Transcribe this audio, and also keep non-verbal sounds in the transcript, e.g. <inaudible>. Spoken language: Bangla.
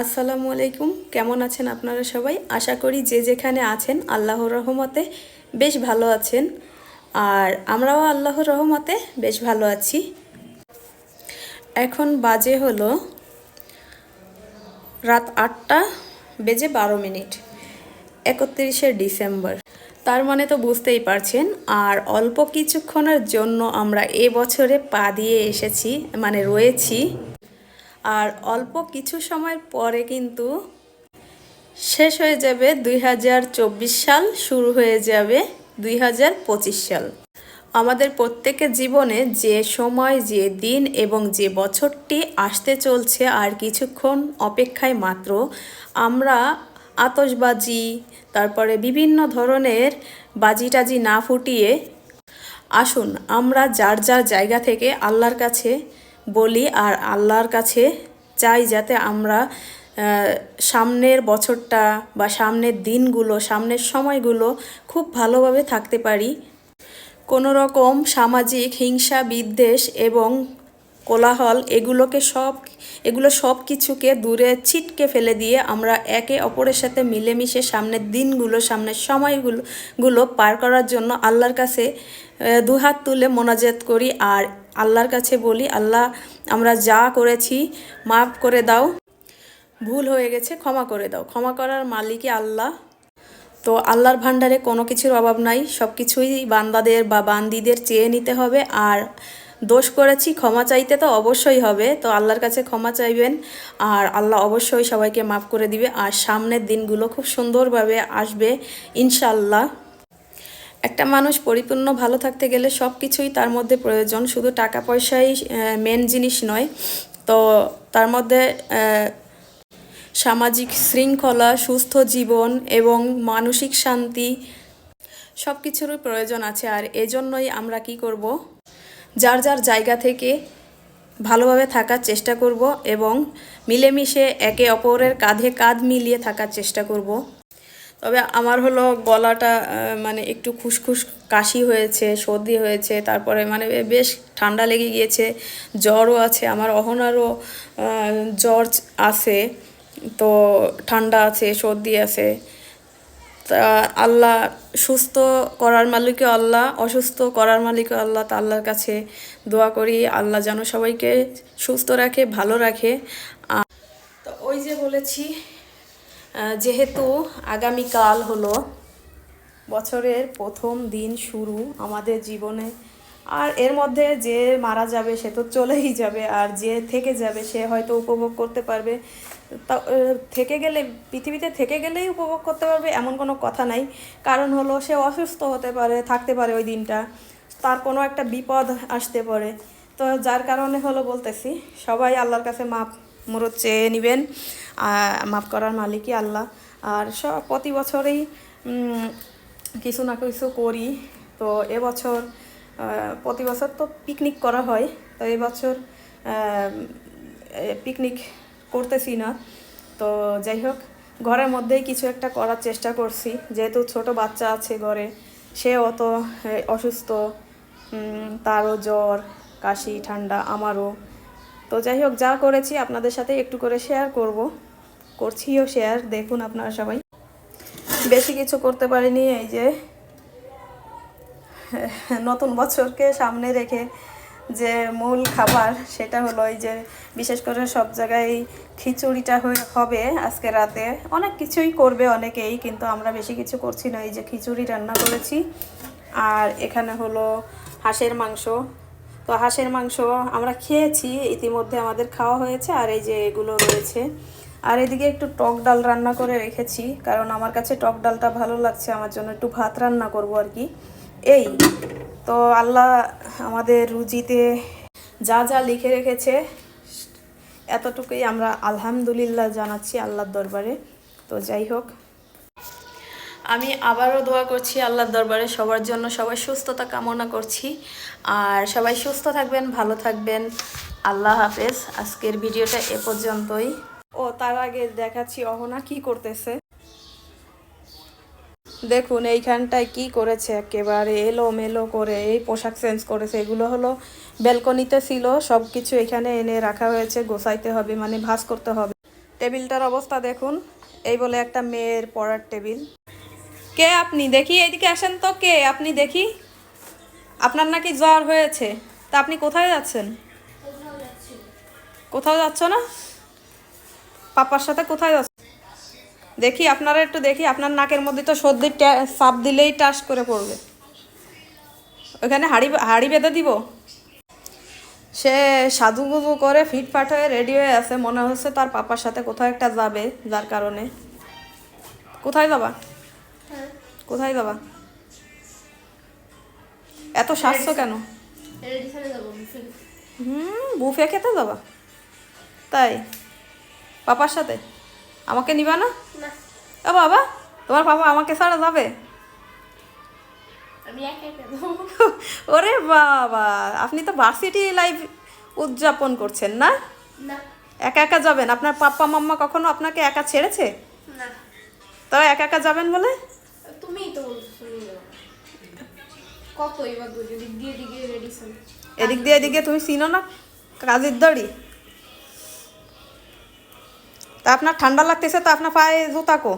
আসসালামু আলাইকুম। কেমন আছেন আপনারা সবাই? আশা করি যে যেখানে আছেন আল্লাহর রহমতে বেশ ভালো আছেন। আর আমরাও আল্লাহর রহমতে বেশ ভালো আছি। এখন বাজে হলো রাত আটটা বেজে বারো মিনিট, একত্রিশে ডিসেম্বর। তার মানে তো বুঝতেই পারছেন, আর অল্প কিছুক্ষণের জন্য আমরা এ বছরে পা দিয়ে এসেছি মানে রয়েছি। আর অল্প কিছু সময় পরে কিন্তু শেষ হয়ে যাবে দুই হাজার চব্বিশ সাল, শুরু হয়ে যাবে দুই হাজার পঁচিশ সাল। আমাদের প্রত্যেকের জীবনে যে সময়, যে দিন এবং যে বছরটি আসতে চলছে আর কিছুক্ষণ অপেক্ষায় মাত্র, আমরা আতসবাজি তারপরে বিভিন্ন ধরনের বাজি টাজি না ফুটিয়ে আসুন, আমরা যার যার জায়গা থেকে আল্লাহর কাছে বলি আর আল্লাহর কাছে চাই যাতে আমরা সামনের বছরটা বা সামনের দিনগুলো, সামনের সময়গুলো খুব ভালোভাবে থাকতে পারি। কোনো রকম সামাজিক হিংসা, বিদ্বেষ এবং কোলাহল এগুলোকে সব, এগুলো সব কিছুকে দূরে ছিটকে ফেলে দিয়ে আমরা একে অপরের সাথে মিলেমিশে সামনের দিনগুলো, সামনের সময়গুলো, গুলো পার করার জন্য আল্লাহর কাছে দুহাত তুলে মোনাজাত করি। আর আল্লাহর কাছে বলি, আল্লাহ, আমরা যা করেছি, মাফ করে দাও। ভুল হয়ে গেছে, ক্ষমা করে দাও। ক্ষমা করার মালিকই আল্লাহ। তো আল্লাহর ভাণ্ডারে কোনো কিছুর অভাব নাই। সব কিছুই বান্দাদের বা বান্দিদের চেয়ে নিতে হবে। আর দোষ করেছি, ক্ষমা চাইতে তো অবশ্যই হবে। তো আল্লাহর কাছে ক্ষমা চাইবেন। আর আল্লাহ অবশ্যই সবাইকে মাফ করে দিবে। আর সামনের দিনগুলো খুব সুন্দরভাবে আসবে ইনশাল্লাহ একটা মানুষ পরিপূর্ণ ভালো থাকতে গেলে সব কিছুই তার মধ্যে প্রয়োজন। শুধু টাকা পয়সাই মেন জিনিস নয়। তো তার মধ্যে সামাজিক শৃঙ্খলা, সুস্থ জীবন এবং মানসিক শান্তি সব কিছুরই প্রয়োজন আছে। আর এজন্যই আমরা কি করব? যার যার জায়গা থেকে ভালোভাবে থাকার চেষ্টা করব এবং মিলেমিশে একে অপরের কাঁধে কাঁধ মিলিয়ে থাকার চেষ্টা করব। তবে আমার হলো গলাটা মানে একটু খুসখুস কাশি হয়েছে, সর্দি হয়েছে, তারপরে মানে বেশ ঠান্ডা লেগে গিয়েছে, জ্বরও আছে, আমার অহনারও জ্বর আছে, তো ঠান্ডা আছে, সর্দি আছে। তা আল্লাহ সুস্থ করার মালিকও আল্লাহ, অসুস্থ করার মালিকও আল্লাহ, তা আল্লাহর কাছে দোয়া করি, আল্লাহ যেন সবাইকে সুস্থ রাখে, ভালো রাখে। তো ওই যে বলেছি যেহেতু আগামীকাল হলো বছরের প্রথম দিন শুরু আমাদের জীবনে, আর এর মধ্যে যে মারা যাবে সে তো চলেই যাবে, আর যে থেকে যাবে সে হয়তো উপভোগ করতে পারবে। তা থেকে গেলে, পৃথিবীতে থেকে গেলেই উপভোগ করতে পারবে এমন কোনো কথা নাই। কারণ হলো সে অসুস্থ হতে পারে, থাকতে পারে ওই দিনটা, তার কোনো একটা বিপদ আসতে পারে। তো যার কারণে হলো বলতেছি, সবাই আল্লাহর কাছে মাপ মুরত চেয়ে নেবেন মাফ করার মালিকই আল্লাহ। আর সব প্রতি বছরেই কিছু না কিছু করি। তো এবছর প্রতি বছর তো পিকনিক করা হয়। তো এবছর পিকনিক করতেছি না। তো যাই হোক, ঘরের মধ্যেই কিছু একটা করার চেষ্টা করছি। যেহেতু ছোট বাচ্চা আছে ঘরে সে অত অসুস্থ। তারও জ্বর, কাশি, ঠান্ডা, আমারও। তো যাই হোক, যা করেছি আপনাদের সাথে একটু করে শেয়ার করব। করছিও শেয়ার দেখুন আপনারা সবাই। বেশি কিছু করতে পারিনি, এই যে নতুন বছরকে সামনে রেখে যে মূল খাবার সেটা হলো এই যে, বিশেষ করে সব জায়গায় খিচুড়িটা হবে আজকে রাতে। অনেক কিছুই করবে অনেকেই, কিন্তু আমরা বেশি কিছু করছি না। এই যে খিচুড়ি রান্না করেছি। আর এখানে হলো হাঁসের মাংস। তো হাঁসের মাংস আমরা খেয়েছি, ইতিমধ্যে আমাদের খাওয়া হয়েছে আর এই যে এগুলো রয়েছে। আর এদিকে একটু টক ডাল রান্না করে রেখেছি, কারণ আমার কাছে টক ডালটা ভালো লাগছে, আমার জন্য একটু ভাত রান্না করব আর কি। এই, তো আল্লাহ আমাদের রুজিতে যা যা লিখে রেখেছে, এতটুকুই আমরা আলহামদুলিল্লাহ জানাচ্ছি আল্লাহর দরবারে। তো যাই হোক আমি আবারও দোয়া করছি আল্লাহর দরবারে, সবার জন্য সবাই সুস্থতা কামনা করছি। আর সবাই সুস্থ থাকবেন, ভালো থাকবেন। আল্লাহ হাফেজ। আজকের ভিডিওটা এ পর্যন্তই। ও, তার আগে দেখাচ্ছি অহনা কি করতেছে। দেখুন, এইখানটায় কি করেছে একেবারে এলো মেলো করে, এই পোশাক চেঞ্জ করেছে। এগুলো হলো ব্যালকনিতে ছিল সব কিছু এখানে এনে রাখা হয়েছে, গোছাইতে হবে মানে ভাঁজ করতে হবে। টেবিলটার অবস্থা দেখুন, এই বলে একটা মেয়ের পড়ার টেবিল। কে আপনি? দেখি এইদিকে আসেন তো কে? আপনি দেখি। আপনার নাকি জ্বর হয়েছে। তা আপনি কোথায় যাচ্ছেন? কোথাও যাচ্ছ না? পাপার সাথে কোথায় যাচ্ছ? দেখি, আপনারা একটু দেখি। আপনার নাকের মধ্যে তো সর্দি সাপ দিলেই টাস করে পড়বে। ওখানে হাড়ি হাড়ি বেঁধে দিব? সে সাধুগুজু করে ফিটফাট হয়ে রেডি হয়ে আছে। মনে হচ্ছে তার পাপার সাথে কোথাও একটা যাবে, যার কারণে। কোথায় যাবা? কোথায় যাবা এত স্বাস্থ্য কেন? হুম বুফে খেতে যাবা? তাই? পাপার সাথে? আমাকে নিবা না? ও বাবা তোমার পাপা আমাকে ছাড়া যাবে? <laughs> ওরে বাবা আপনি তো ভার্সিটি লাইফ উদযাপন করছেন না? একা একা যাবেন? আপনার পাপ্পা মাম্মা কখনো আপনাকে একা ছেড়েছে? তাও একা একা যাবেন বলে? তুমিই তো কত এবার দুটো দিক দিয়ে, এদিকে রেডি এদিক দিয়ে, এদিকে তুমি চিনো না? কাজের দড়ি। তা আপনার ঠান্ডা লাগতেছে, তো আপনার পায়ে জুতা কো।